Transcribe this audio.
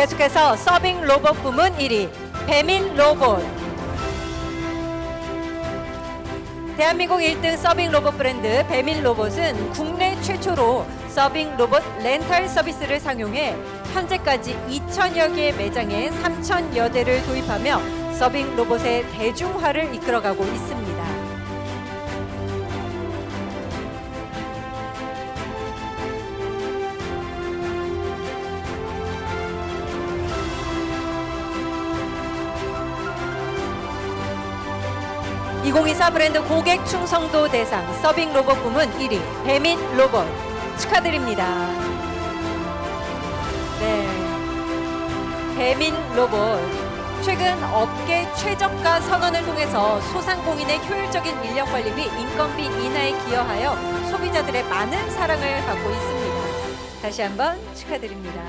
계속해서 서빙 로봇 부문 1위 배민 로봇. 대한민국 1등 서빙 로봇 브랜드 배민 로봇은 국내 최초로 서빙 로봇 렌탈 서비스를 상용해 현재까지 2천여 개의 매장에 3천여 대를 도입하며 서빙 로봇의 대중화를 이끌어가고 있습니다. (2024) 브랜드 고객 충성도 대상 서빙 로봇 부문 1위 배민 로봇 축하드립니다. 네, 배민 로봇 최근 업계 최저가 선언을 통해서 소상공인의 효율적인 인력 관리 및 인건비 인하에 기여하여 소비자들의 많은 사랑을 받고 있습니다. 다시 한번 축하드립니다.